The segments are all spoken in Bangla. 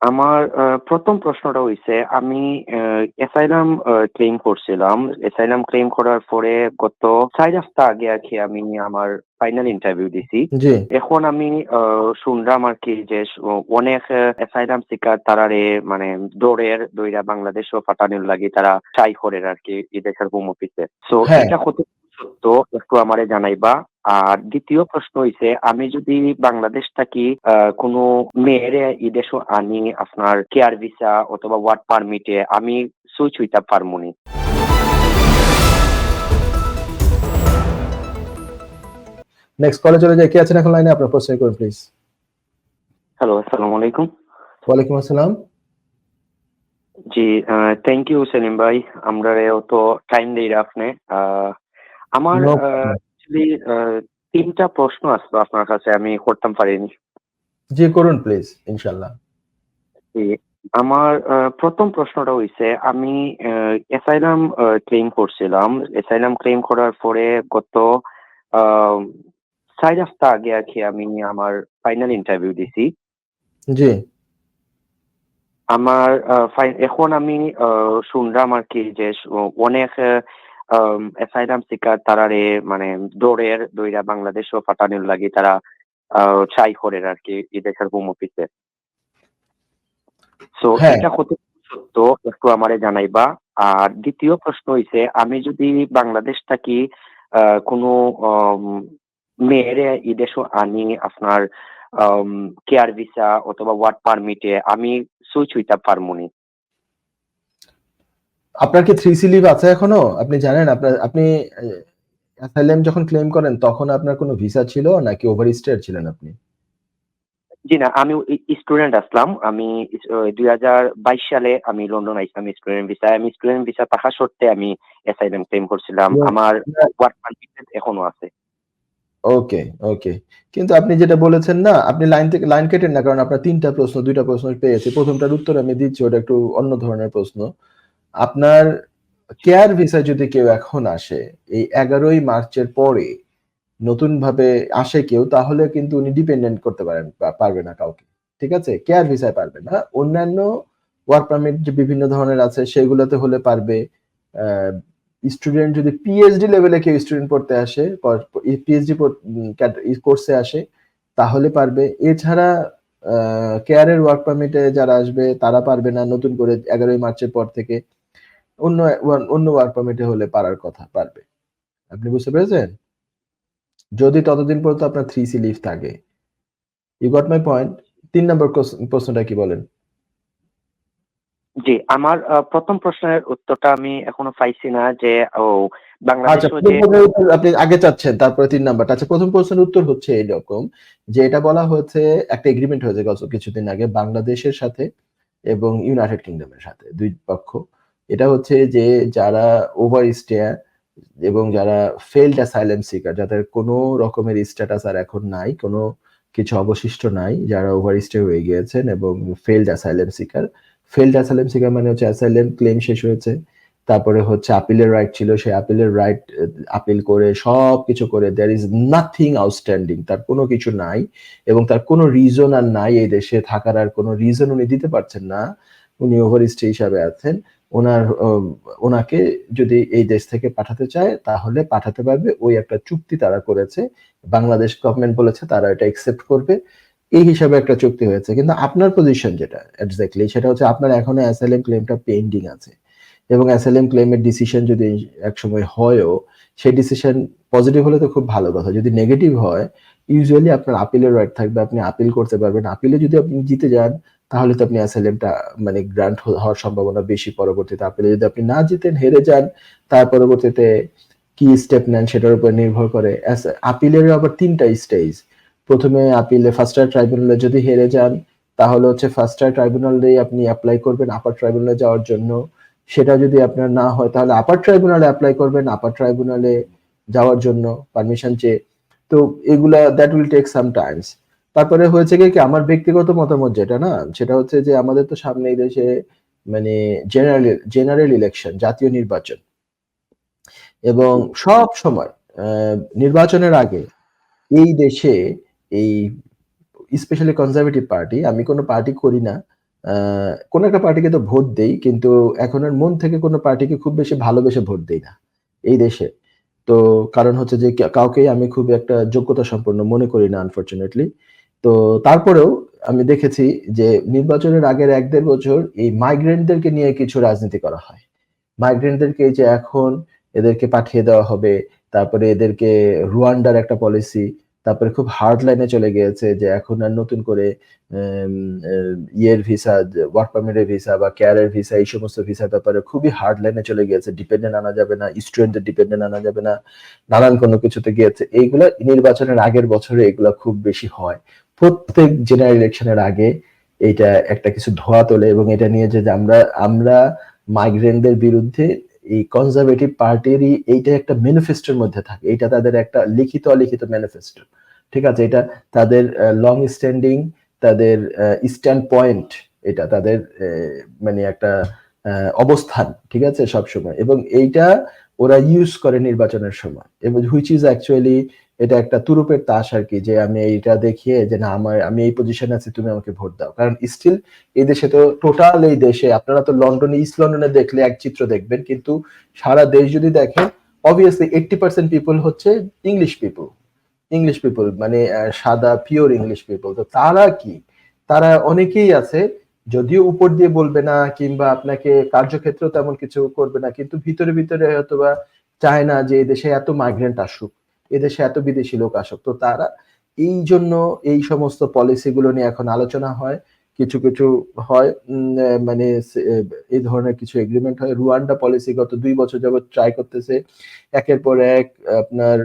আমার প্রথম প্রশ্নটা হইছে আমি অ্যাসাইলাম আ ক্লেইম করছিলাম। অ্যাসাইলাম ক্লেইম করার পরে গত ৪ সপ্তাহ আগে আরকি আমি আমার ফাইনাল ইন্টারভিউ দিছি। এখন আমি শুনলাম আরকি যে স অনেক অ্যাসাইলাম সিকার তারারে মানে দৌড়ের দইরা ও পাঠানোর লাগে তারা ট্রাই করের আরকি এদেশের হোম অফিসে। হ্যাঁ। এটা কত সত্য একটু আমারে জানাইবা। আর দ্বিতীয় প্রশ্ন হইছে আমি যদি বাংলাদেশ থাকি কোনো মেয়েরে এদেশও আনি আপনার কেয়ার ভিসা অথবা ওয়ার্ড পারমিটে আমি সুইচ হইতে পারমুনি? নেক্সট কলে চলে যাই। কে আছেন এখন লাইনে? আপনার প্রশ্ন করুন প্লিজ। হ্যালো, আসসালামু আলাইকুম। ওয়ালাইকুম আসসালাম। জি, থ্যাংক ইউ সেলিম ভাই। আমরারে অত টাইম দেইরা আপনি। আমার। অ্যাকচুয়ালি আ ৩ টা প্রশ্ন আসলো আপনার কাছে আমি করতাম পারিনি। জি, করুন প্লিজ ইনশাআল্লাহ। জি, আমার প্রথম প্রশ্নটা হইছে আমি অ্যাসাইলাম আ ক্লেইম করছিলাম। অ্যাসাইলাম ক্লেইম করার পরে গত ৪ সপ্তাহ আগে আরকি আমি আমার ফাইনাল ইন্টারভিউ দিছি। জি। আমার এখন আমি শুনলাম আরকি যে অনেক অ্যাসাইলাম সিকার তারারে মানে দৌড়ের দইরা বাংলাদেশও পাঠানোর লাগি তারা আ ট্রাই করের আরকি এদেশের হোম অফিসে। সো। এটা কত সত্য একটু আমারে জানাইবা। আর দ্বিতীয় প্রশ্ন হইছে আমি যদি বাংলাদেশ থাকি কোনো মেয়েরে এদেশও আনি আপনার কেয়ার ভিসা অথবা ওয়ার্ক পারমিটে আমি সুইচ হইতে পারমুনি? আপনার কি 3C লিভ আছে এখনও? আপনি জানেন আপনার আপনি অ্যাসাইলাম যখন ক্লেইম করেন তখন আপনার কোনো ভিসা ছিল নাকি ওভারস্টেয়ার ছিলেন আপনি? জি না, আমি স্টুডেন্ট আসলাম। আমি দুই হাজার বাইশ সালে আমি লন্ডন আইছিলাম স্টুডেন্ট ভিসায়। আমি স্টুডেন্ট ভিসা থাকা সত্ত্বে আমি অ্যাসাইলাম ক্লেইম করছিলাম। আমার ওয়ার্ক পারমিট এখনও আছে। ওকে, ওকে। কিন্তু আপনি যেটা বলেছেন না, আপনি লাইন থেকে লাইন কেটেন না। কারণ আপনার তিনটা প্রশ্ন, দুইটা প্রশ্ন পেয়েছি। প্রথমটার উত্তর আমি দিচ্ছি ওটা একটু অন্য ধরনের প্রশ্ন। আপনার কেয়ার ভিসায় যদি কেউ এখন আসে, এই ১১ই মার্চের পরে নতুনভাবে আসে কেউ তাহলে কিন্তু উনি ডিপেন্ডেন্ট করতে পারেন পারবে না কাউকে। ঠিক আছে? কেয়ার ভিসায় পারবে না। অন্যান্য ওয়ার্ক পারমিট যে বিভিন্ন ধরনের আছে সেগুলোতে হলে পারবে। স্টুডেন্ট যদি পিএইচডি লেভেলে কেউ স্টুডেন্ট পড়তে আসে, পিএইচডি কোর্সে আসে তাহলে পারবে। এছাড়া কেয়ারের ওয়ার্ক পারমিটে যারা আসবে তারা পারবে না নতুন করে ১১ই মার্চের পর থেকে। অন্য অন্য ওয়ার্ক পারমিটে হলে পারার কথা, পারবে। আপনি বুঝতে পেরেছেন? যদি ততদিন পর্যন্ত আপনার 3C লিভ থাকে। You got my point? ৩ number প্রশ্নটা কি বলেন? জি, আমার ১ম প্রশ্নের উত্তরটা আমি এখনও পাইছি না যে ও আচ্ছা, বাংলাদেশও ১ম যে প্রশ্নের উত্তর আপনি আগে চাচ্ছেন তারপরে ৩ নাম্বারটা। আচ্ছা ১ম প্রশ্নের উত্তর হচ্ছে এইরকম যে এটা বলা হয়েছে একটা এগ্রিমেন্ট হয়েছে গত কিছুদিন আগে বাংলাদেশের সাথে এবং ইউনাইটেড কিংডমের সাথে ২ পক্ষ। এটা হচ্ছে যে যারা ওভারস্টেয়ার এবং যারা ফেইলড অ্যাসাইলাম সিকার যাদের কোনো রকমের স্ট্যাটাস আর এখন নাই, কোনো কিছু অবশিষ্ট নাই, যারা ওভারস্টে হয়ে গিয়েছেন এবং failed asylum seeker. Failed asylum seeker মানে হচ্ছে অ্যাসাইলাম ক্লেইম শেষ হয়েছে। তারপরে হচ্ছে আপিলের রাইট ছিল, সেই আপিলের রাইট আপিল করে সবকিছু করে দেয়ার ইজ নাথিং আউটস্ট্যান্ডিং তার কোনো কিছু নাই এবং তার কোনো রিজন আর নাই এই দেশে থাকার আর কোনো রিজন উনি দিতে পারছেন না। উনি ওভারস্টে হিসাবে আছেন। ওনার ওনাকে যদি এই দেশ থেকে পাঠাতে চায় তাহলে পাঠাতে পারবে। ওই একটা চুক্তি তারা করেছে। বাংলাদেশ গভর্নমেন্ট বলেছে তারা এটা অ্যাকসেপ্ট করবে। এই হিসাবে একটা চুক্তি হয়েছে। কিন্তু আপনার পজিশন যেটা এক্সাক্টলি সেটা হচ্ছে আপনার এখনও অ্যাসাইলাম ক্লেইমটা পেন্ডিং আছে। এবং অ্যাসাইলাম ক্লেমের ডিসিশন যদি একসময় হয়ও, সেই ডিসিশন পজিটিভ হলে তো খুব ভালো কথা। যদি নেগেটিভ হয়, ইউজুয়ালি আপনার আপিলের রাইট থাকবে। আপনি আপিল করতে পারবেন। আপিলে যদি আপনি জিতে যান তাহলে তো আপনি অ্যাসাইলামটা মানে গ্রান্ট হওয়ার সম্ভাবনা বেশি পরবর্তীতে। আপিলে যদি আপনি না জিতেন, হেরে যান, তার পরবর্তীতে কি স্টেপ নেন সেটার উপর নির্ভর করে। আপিলের আবার তিনটা স্টেজ। ১ম এ আপিলে ফার্স্ট ট্রাইব্যুনালে যদি হেরে যান, তাহলে হচ্ছে ফার্স্ট টায়ার ট্রাইব্যুনালেই আপনি অ্যাপ্লাই করবেন আপার ট্রাইব্যুনালে যাওয়ার জন্য। সেটা যদি আপনার না হয় তাহলে আপার ট্রাইব্যুনালে অ্যাপ্লাই করবেন আপার ট্রাইব্যুনালে যাওয়ার জন্য পারমিশন চেয়ে। তো এগুলা that will take some times. তারপরে হয়েছে কি, আমার ব্যক্তিগত মতামত যেটা না, সেটা হচ্ছে যে আমাদের তো সামনে এই দেশে মানে জেনারেল জেনারেল ইলেকশন, জাতীয় নির্বাচন। এবং সবসময় আ নির্বাচনের আগে এই দেশে এই স্পেশালি কনজারভেটিভ পার্টি, আমি কোন পার্টি করি না। কোন একটা পার্টিকে তো ভোট দেই কিন্তু এখন আর মন থেকে কোনো পার্টিকে খুব বেশি ভালোবেসে ভোট দেই না এই দেশে তো কারণ হচ্ছে যে কাউকেই আমি খুব একটা যোগ্যতা সম্পন্ন মনে করি না আনফরচুনেটলি তো তারপরেও আমি দেখেছি যে নির্বাচনের আগের এক দেড় বছর এই মাইগ্রেন্টদেরকে নিয়ে কিছু রাজনীতি করা হয়। মাইগ্রেন্টদেরকে যে এখন এদেরকে পাঠিয়ে দেওয়া হবে, তারপরে এদেরকে রুয়ান্ডার একটা পলিসি তারপরে খুব হার্ড লাইনে চলে গিয়েছে যে এখন আর নতুন করে ইয়ের ভিসা ওয়ার্ক পারমিটের ভিসা বা কেয়ারের ভিসা এই সমস্ত ভিসার ব্যাপারে খুবই হার্ড লাইনে চলে গিয়েছে। ডিপেন্ডেন্ট আনা যাবে না স্টুডেন্টদের ডিপেন্ডেন্ট আনা যাবে না, নানান কোনো কিছুতে গিয়েছে। এইগুলা নির্বাচনের আগের বছরে এগুলা খুব বেশি হয়। প্রত্যেক জেনারেল ইলেকশনের আগে এটা একটা কিছু ধোয়া তোলে এবং এটা নিয়ে যে আমরা আমরা মাইগ্রেন্টদের বিরুদ্ধে এই কনজারভেটিভ পার্টিরই এইটা একটা ম্যানিফেস্টোর মধ্যে থাকে। এটা তাদের একটা লিখিত অলিখিত ম্যানিফেস্টো ঠিক আছে? এটা তাদের লং স্ট্যান্ডিং তাদের স্ট্যান্ড পয়েন্ট এটা তাদের মানে একটা অবস্থান। ঠিক আছে? সব সময় এবং এইটা ওরা ইউজ করে নির্বাচনের সময়। এবং হুইচ ইজ অ্যাকচুয়ালি এটা একটা তুরুপের তাস আর কি, যে আমি এইটা দেখিয়ে যে না, আমার, আমি এই পজিশনে আছি, তুমি আমাকে ভোট দাও। কারণ স্টিল এই দেশে তো টোটাল এই দেশে, আপনারা তো লন্ডনে ইস্ট লন্ডনে দেখলে এক চিত্র দেখবেন, কিন্তু সারা দেশ যদি দেখেন অবভিয়াসলি এইটটি পার্সেন্ট পিপল হচ্ছে ইংলিশ পিপল ইংলিশ পিপল মানে সাদা পিওর ইংলিশ পিপল তো তারা কি? তারা অনেকেই আছে, যদিও উপর দিয়ে বলবে না, কিংবা আপনাকে কার্যক্ষেত্র তেমন কিছু করবে না, কিন্তু ভিতরে ভিতরে হয়তো বা চায় না যে এই দেশে এত মাইগ্রেন্ট আসুক। এদেশে এত বিদেশি লোক আসুক তো তারা এই জন্য এই সমস্ত পলিসিগুলো নিয়ে এখন আলোচনা হয়। কিছু কিছু হয় মানে এই ধরনের কিছু এগ্রিমেন্ট হয়। রুয়ান্ডা পলিসি গত দুই বছর যাবত ট্রাই করতেছে। একের পর এক আপনার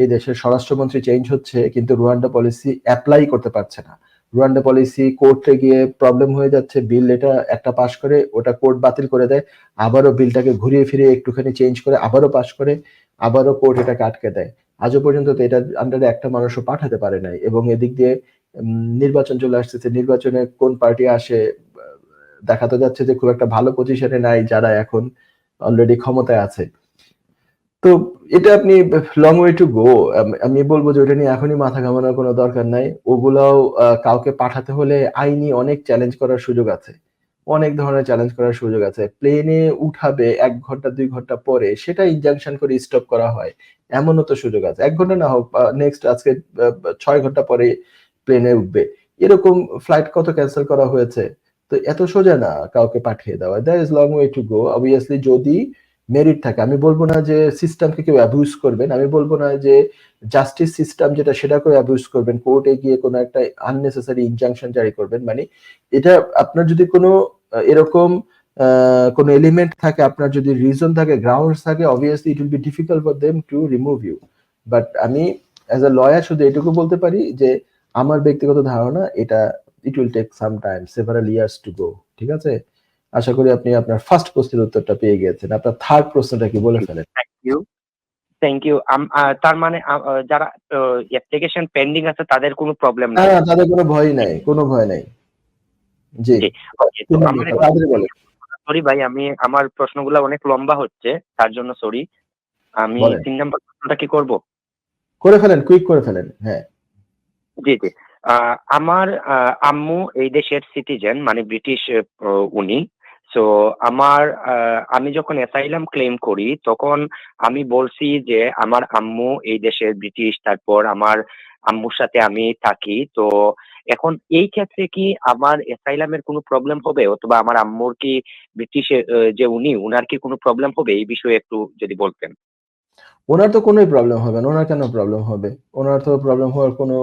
এই দেশের স্বরাষ্ট্রমন্ত্রী চেঞ্জ হচ্ছে, কিন্তু রুয়ান্ডা পলিসি অ্যাপ্লাই করতে পারছে না। রুয়ান্ডা পলিসি কোর্টে গিয়ে প্রবলেম হয়ে যাচ্ছে। বিল এটা একটা পাশ করে, ওটা কোর্ট বাতিল করে দেয়। আবারও বিলটাকে ঘুরিয়ে ফিরিয়ে একটুখানি চেঞ্জ করে, আবারও পাশ করে। আবারও কোর্ট এটাকে আটকে দেয়। আজও পর্যন্ত তো এটা আন্ডারে একটা মানুষও পাঠাতে পারে নাই এবং এদিক দিয়ে নির্বাচন চলে আসতেছে। নির্বাচনে কোন পার্টি আসে দেখা তো যাচ্ছে যে খুব একটা ভালো পজিশনে নাই যারা এখন অলরেডি ক্ষমতায় আছে। তো এটা আপনি লং ওয়ে টু গো আমি বলব যে ওটা নিয়ে এখনই মাথা ঘামানোর কোনো দরকার নাই। ওগুলাও কাউকে পাঠাতে হলে আইনি অনেক চ্যালেঞ্জ করার সুযোগ আছে। অনেক ধরনের চ্যালেঞ্জ করার সুযোগ আছে। প্লেনে উঠাবে এক ঘণ্টা, দুই ঘণ্টা পরে সেটা ইনজাংশন করে স্টপ করা হয়। এমনও তো সুযোগ আছে। এক ঘণ্টা না হোক নেক্সট আজকে ছয় ঘণ্টা পরে প্লেনে উঠবে। এরকম ফ্লাইট কত ক্যান্সেল করা হয়েছে? তো এত সোজা না কাউকে পাঠিয়ে দেওয়া। There is long way to go obviously যদি মেরিট থাকে। আমি বলব না যে সিস্টেমকে কেউ অ্যাবিউজ করবেন, আমি বলব না যে জাস্টিস সিস্টেম যেটা সেটাকেও অ্যাবিউজ করবেন কোর্টে গিয়ে কোনো একটা আননেসেসারি ইনজাংশন জারি করবেন। মানে এটা আপনার যদি কোনো, এরকম কোনো এলিমেন্ট থাকে, আপনার যদি রিজন থাকে গ্রাউন্ডস থাকে obviously it will be difficult for them to remove you but আমি অ্যাজ আ লয়ার শুধু এটুকু বলতে পারি যে আমার ব্যক্তিগত ধারণা এটা it will take some time several years to go ঠিক আছে? আশা করি আপনি আপনার ফার্স্ট প্রশ্নের উত্তরটা পেয়ে গিয়েছেন। আপনার থার্ড প্রশ্নটা কি বলে ফেলেন? থ্যাংক ইউ থ্যাংক ইউ তার মানে যারা অ্যাপ্লিকেশন পেন্ডিং আছে তাদের কোনো প্রবলেম নাই। না, তাদের কোনো ভয় নাই কোনো ভয় নাই। জি। সরি ভাই আমি আমার প্রশ্নগুলো অনেক লম্বা হচ্ছে তার জন্য সরি আমি তিন নম্বর প্রশ্নটা কি করব? করে ফেলেন কুইক করে ফেলেন হ্যাঁ। জি জি। আমার আম্মু এই দেশের সিটিজেন মানে ব্রিটিশ উনি। সো আমার আমি যখন অ্যাসাইলাম ক্লেম করি তখন আমি বলছি যে আমার আম্মু এই দেশের ব্রিটিশ তারপর আমার আম্মুর সাথে আমি থাকি। তো এখন এই ক্ষেত্রে কি আমার অ্যাসাইলামের কোনো প্রবলেম হবে? অথবা আমার আম্মুর কি ব্রিটিশের আহ, যে উনি উনার কি কোনো প্রবলেম হবে? এই বিষয়ে একটু যদি বলতেন। ওনার তো কোনোই প্রবলেম হবে না। ওনার কেন প্রবলেম হবে? ওনার তো প্রবলেম হওয়ার কোনো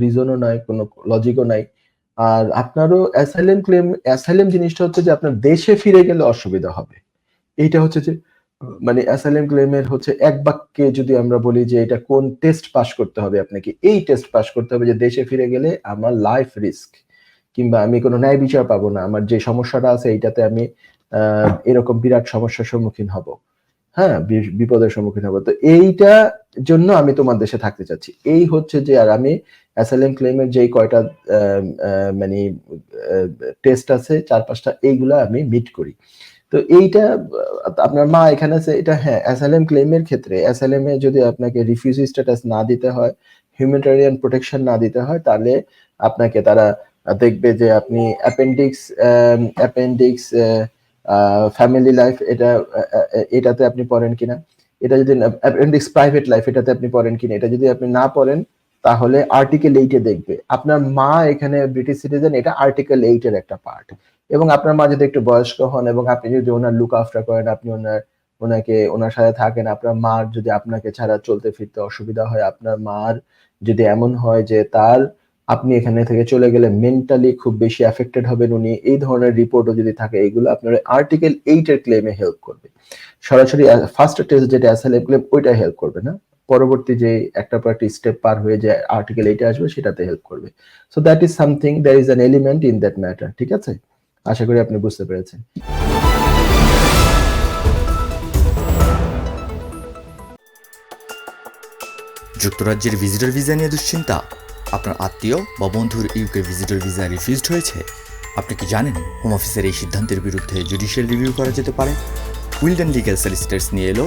রিজনও নাই কোনো লজিকও নাই। আর আপনারও অ্যাসাইলেম ক্লেম অ্যাসাইলেম জিনিসটা হচ্ছে যে আপনার দেশে ফিরে গেলে অসুবিধা হবে। এইটা হচ্ছে যে মানে অ্যাসাইলেম ক্লেমের হচ্ছে এক বাক্যে যদি আমরা বলি যে এটা কোন টেস্ট পাস করতে হবে আপনাকে, এই টেস্ট পাস করতে হবে যে দেশে ফিরে গেলে আমার লাইফ রিস্ক কিংবা আমি কোনো ন্যায় বিচার পাবো না, আমার যে সমস্যাটা আছে এইটাতে আমি এরকম বিরাট সমস্যার সম্মুখীন হব। হ্যাঁ বিপদের সম্মুখীন হব। তো এইটা জন্য আমি তোমার দেশে থাকতে চাচ্ছি। এই হচ্ছে যে আর আমি অ্যাসাইলাম ক্লেমের যেই কয়টা মানে টেস্ট আছে, চার পাঁচটা, এইগুলা আমি মিট করি। তো এইটা, আপনার মা এখানে আছে, এটা হ্যাঁ অ্যাসাইলাম ক্লেমের ক্ষেত্রে অ্যাসাইলামে যদি আপনাকে রিফিউজি স্ট্যাটাস না দিতে হয় হিউম্যানিটারিয়ান প্রোটেকশন না দিতে হয়, তাহলে আপনাকে তারা দেখবে যে আপনি অ্যাপেন্ডিক্স অ্যাপেন্ডিক্স ফ্যামিলি লাইফ এটা এটাতে আপনি পড়েন কিনা। এটা যদি অ্যাপেন্ডিক্স প্রাইভেট লাইফ এটাতে আপনি পড়েন কিনা। এটা যদি আপনি না পড়েন তাহলে আর্টিকেল এইটে দেখবে। আপনার মা এখানে ব্রিটিশ সিটিজেন এটা আর্টিকেল এইটের একটা পার্ট এবং আপনার মা যদি একটু বয়স্ক হন এবং আপনি যদি ওনার লুক আফটার করেন, আপনি ওনার, ওনাকে, ওনার সাথে থাকেন, আপনার মার যদি আপনাকে ছাড়া চলতে ফিরতে অসুবিধা হয়, আপনার মার যদি এমন হয় যে তার, আপনি এখানে থেকে চলে গেলে মেন্টালি খুব বেশি অ্যাফেক্টেড হবেন উনি, এই ধরনের রিপোর্টও যদি থাকে, এগুলো আপনার আর্টিকেল এইট এর ক্লেমে হেল্প করবে। সরাসরি ফার্স্ট টেস্ট যেটা অ্যাসাইলেম ক্লেম ওইটা হেল্প করবে না? পরবর্তী যে একটা পর একটা স্টেপ পার হয়ে যে আর্টিকেল এইটে আসবে, সেটাতে হেল্প করবে। So that is something there is an element in that matter ঠিক আছে? আশা করি আপনি বুঝতে পেরেছেন। যুক্তরাজ্যের ভিজিটর ভিসা নিয়ে দুশ্চিন্তা? আপনার আত্মীয় বা বন্ধুর ইউকে ভিজিটর ভিসা রিফিউজড হয়েছে? আপনি কি জানেন হোম অফিসের এই সিদ্ধান্তের বিরুদ্ধে জুডিশিয়াল রিভিউ করা যেতে পারে? উইলডেন লিগ্যাল সলিসিটার্স নিয়ে এলো?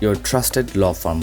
your trusted law firm.